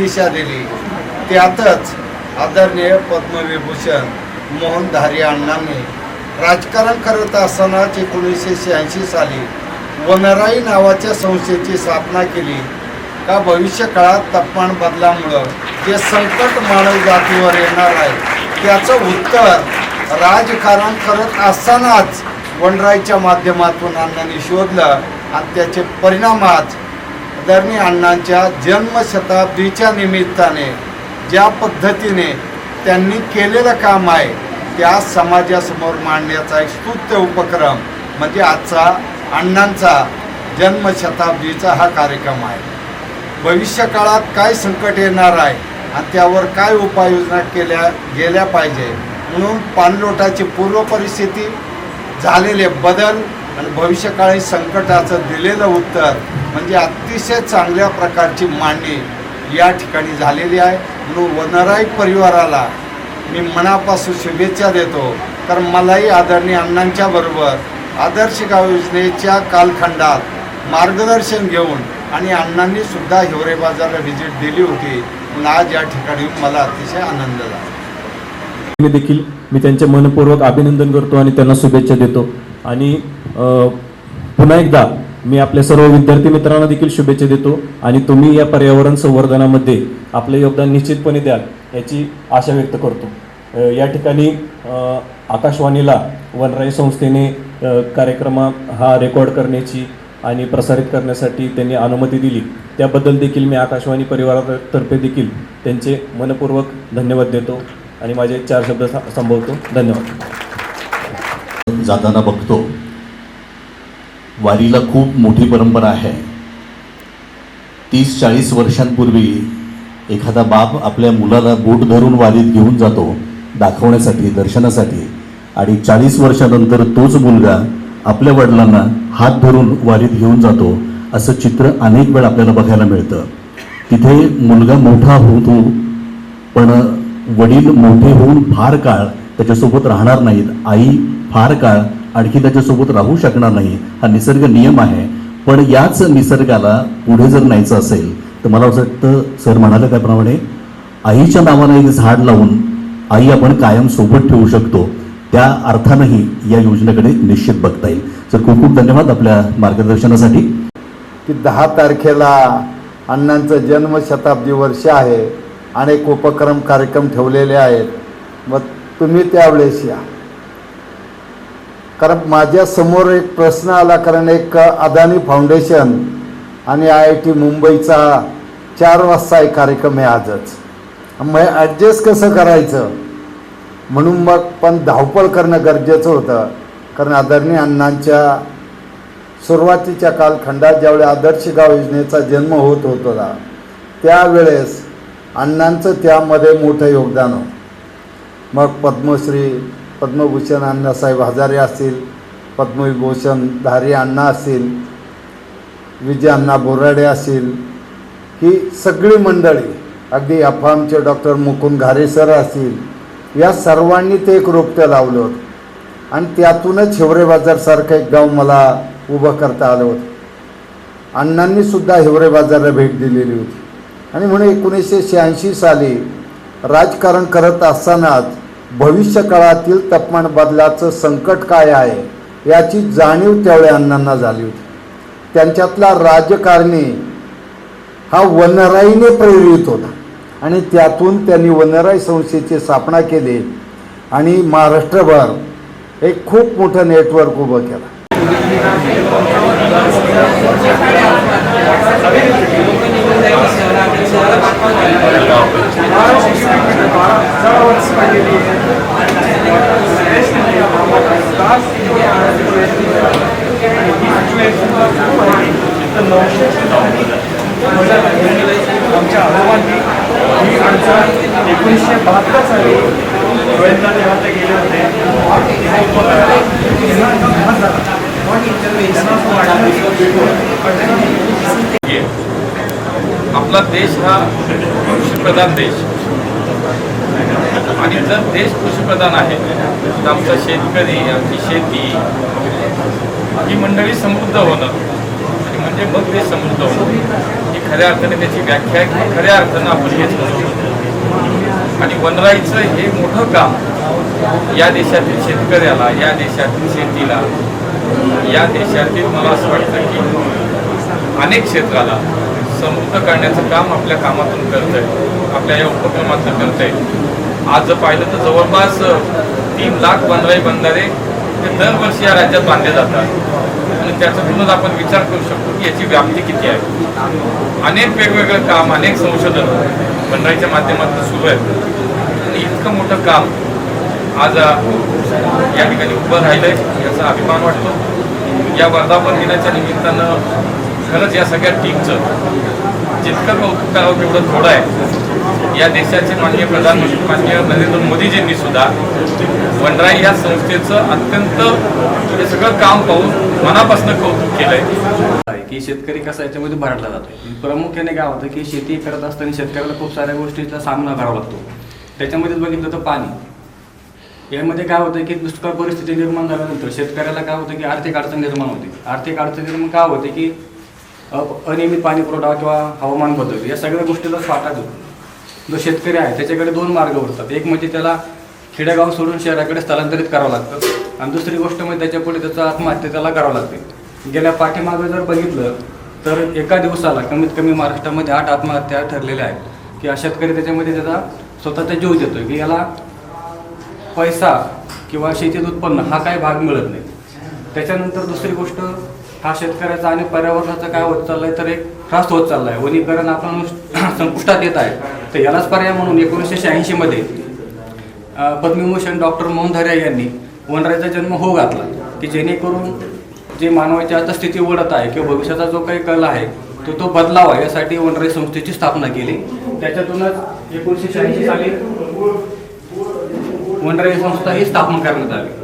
दिशा दिली. त्यातच आदरणीय पद्मविभूषण मोहन धारी अण्णांनी राजकारण करत असतानाच एकोणीसशे शहाऐंशी साली वनराई नावाच्या संस्थेची स्थापना केली. का भविष्य काळात तापमान बदलामुळं जे संकट मानव जातीवर येणार आहे त्याचं उत्तर राजकारण करत असतानाच वनराईच्या माध्यमातून अण्णांनी शोधलं आणि त्याचे परिणाम आज आदरणीय अण्णांच्या जन्मशताब्दीच्या निमित्ताने ज्या पद्धतीने त्यांनी केलेलं काम आहे त्या समाजासमोर मांडण्याचा एक स्तुत्य उपक्रम म्हणजे आजचा अण्णांचा जन्मशताब्दीचा हा कार्यक्रम आहे. भविष्य काळात काय संकट येणार आहे आणि त्यावर काय उपाययोजना केल्या गेल्या पाहिजे म्हणून पाणलोटाची पूर्व परिस्थिती झालेले बदल आणि भविष्यकाळी संकटाचं दिलेलं उत्तर म्हणजे अतिशय चांगल्या प्रकारची मांडणी या ठिकाणी झालेली आहे. म्हणून वनराई परिवाराला मी मनापासून शुभेच्छा देतो. कारण मलाही आदरणीय अण्णांच्या बरोबर आदर्श गाव योजनेच्या कालखंडात मार्गदर्शन घेऊन आणि अण्णांनी सुद्धा हिवरे बाजारला व्हिजिट दिली होती. म्हणून आज या ठिकाणी मला अतिशय आनंद झाला. मी देखील मी त्यांचे मनपूर्वक अभिनंदन करतो आणि त्यांना शुभेच्छा देतो. आणि पुन्हा एकदा मी आपल्या सर्व विद्यार्थी मित्रांना देखील शुभेच्छा देतो आणि तुम्ही या पर्यावरण संवर्धनामध्ये आपले योगदान निश्चितपणे द्याल याची आशा व्यक्त करतो. या ठिकाणी आकाशवाणीला वनराई संस्थेने कार्यक्रमा हा रेकॉर्ड करण्याची आणि प्रसारित करण्यासाठी त्यांनी अनुमती दिली. त्याबद्दल देखील मी आकाशवाणी परिवारातर्फे देखील त्यांचे मनपूर्वक धन्यवाद देतो आणि माझे चार शब्द संभवतो धन्यवाद. जाताना बघतो. वारीला खूप मोठी परंपरा आहे. तीस चाळीस वर्षांपूर्वी एखादा बाप आपल्या मुलाला बोट धरून वारीत घेऊन जातो दाखवण्यासाठी दर्शनासाठी. आणि चाळीस वर्षानंतर तोच मुलगा आपल्या वडिलांना हात धरून वारीत घेऊन जातो असं चित्र अनेक वेळ आपल्याला बघायला मिळतं. तिथे मुलगा मोठा होतो पण वडील मोठे होऊन फार काळ त्याच्यासोबत राहणार नाहीत. आई फार काळ आणखी त्याच्यासोबत राहू शकणार नाही. हा निसर्ग नियम आहे. पण याच निसर्गाला पुढे जर न्यायचं असेल तर मला असं वाटतं सर म्हणाले त्याप्रमाणे आईच्या नावानं एक झाड लावून आई आपण कायम सोबत ठेवू शकतो. त्या अर्थानंही या योजनेकडे निश्चित बघता येईल. सर खूप खूप धन्यवाद आपल्या मार्गदर्शनासाठी. की दहा तारखेला अण्णांचं जन्मशताब्दी वर्ष आहे. अनेक उपक्रम कार्यक्रम ठेवलेले आहेत. मग तुम्ही त्यावेळेस या. कारण माझ्यासमोर एक प्रश्न आला कारण एक अदानी फाउंडेशन आणि आय आय टी मुंबईचा चार वाजता एक कार्यक्रम आहे आजच. मग ॲडजस्ट कसं करायचं? म्हणून मग पण धावपळ करणं गरजेचं होतं. कारण आदरणीय अण्णांच्या सुरुवातीच्या कालखंडात ज्यावेळी आदर्श गाव योजनेचा जन्म होत होता त्यावेळेस अण्णांचं त्यामध्ये मोठं योगदान होतं. मग पद्मश्री पद्मभूषण अण्णासाहेब हजारे असतील पद्मविभूषण धारी अण्णा असतील विजय अण्णा बोराडे असतील ही सगळी मंडळी अगदी अफामचे डॉक्टर मुकुंद घारे सर असतील या सर्वांनी ते एक रोपटं लावलं. होतं आणि त्यातूनच हिवरे बाजारसारखं एक गाव मला उभं करता आलं होतं. अण्णांनी सुद्धा हिवरे बाजारला भेट दिलेली होती. आणि म्हणून एकोणीसशे शहाऐंशी साली राजकारण करत असतानाच भविष्य काळातील तापमान बदलाचं संकट काय आहे याची जाणीव त्यावेळी अण्णांना झाली होती. त्यांच्यातला राजकारणी हा वनराईने प्रेरित होता आणि त्यातून त्यांनी वनराई संस्थेची स्थापना केली आणि महाराष्ट्रभर एक खूप मोठं नेटवर्क उभं केलं. आमच्या आजोबांनी ही अडचण एकोणीसशे बहात्तर साली गोविंदा देवाला गेले होते आपला देश हा कृषीप्रधान देश. आणि जर देश कृषीप्रधान आहे तर आमचा शेतकरी आमची शेती ही मंडळी समृद्ध होणं. आणि म्हणजे मग देश समृद्ध होणं. ही खऱ्या अर्थाने त्याची व्याख्या किंवा खऱ्या अर्थानं आपण हेच म्हणतो आणि वनराईचं हे मोठं काम या देशातील शेतकऱ्याला या देशातील शेतीला या देशातील मला असं वाटतं की अनेक क्षेत्राला समृद्ध करण्याचं काम आपल्या कामातून करत आहे आपल्या या उपक्रमातून करत आहे आज जर पाहिलं तर जवळपास तीन लाख बंधारे बंधारे हे दरवर्षी या राज्यात बांधले जातात. आणि त्याच्यातूनच आपण विचार करू शकतो की याची व्याप्ती किती आहे. अनेक वेगवेगळं काम अनेक संशोधन वनराईच्या माध्यमातून सुरू आहेत. आणि इतकं मोठं काम आज या ठिकाणी उभं राहिलंय याचा अभिमान वाटतो. या वर्धापन दिनाच्या निमित्तानं खरंच या सगळ्या टीमचं जितकं कौतुक करावं तेवढं थोडं आहे. या देशाचे माननीय प्रधानमंत्री माननीय नरेंद्र मोदीजींनी सुद्धा वनराई या संस्थेचं अत्यंत हे सगळं काम पाहून मनापासून कौतुक केलंय. की शेतकरी कसा याच्यामध्ये भरडला जातो प्रामुख्याने काय होतं की शेती करत असताना शेतकऱ्याला खूप साऱ्या गोष्टीचा सामना करावा लागतो. त्याच्यामध्येच बघितलं तर पाणी. यामध्ये काय होतं की दुष्काळ परिस्थिती निर्माण झाल्यानंतर शेतकऱ्याला काय होतं की आर्थिक अडचण निर्माण होते. आर्थिक अडचण निर्माण काय होते की अनियमित पाणी पुरवठा किंवा हवामान बदल या सगळ्या गोष्टीलाच फाटा देतो. जो शेतकरी आहे त्याच्याकडे दोन मार्ग उरतात. एक म्हणजे त्याला खेडेगाव सोडून शहराकडे स्थलांतरित करावं लागतं. आणि दुसरी गोष्ट म्हणजे त्याच्यापुढे त्याचा आत्महत्या त्याला करावं लागते. गेल्या पाठीमागं जर बघितलं तर एका दिवसाला कमीत कमी महाराष्ट्रामध्ये आठ आत्महत्या ठरलेल्या आहेत. की हा शेतकरी त्याच्यामध्ये त्याचा स्वतःचा जीव देतोय. की याला पैसा किंवा शेतीत उत्पन्न हा काही भाग मिळत नाही. त्याच्यानंतर दुसरी गोष्ट हा शेतकऱ्याचा आणि पर्यावरणाचा काय होत चाललाय तर एक त्रास होत चाललाय. वनीकरण आपण संपुष्टात येत आहे. तर यालाच पर्याय म्हणून एकोणीसशे शहाऐंशीमध्ये पद्मविभूषण डॉक्टर मोहन धारे यांनी वनराईचा जन्म हो घातला की जेणेकरून जे मानवाची आता स्थिती ओढत आहे किंवा भविष्याचा जो काही कल आहे तो तो बदलावा यासाठी वनराई संस्थेची स्थापना केली. त्याच्यातूनच एकोणीसशे शहाऐंशी साली वनराई संस्था ही स्थापन करण्यात आली.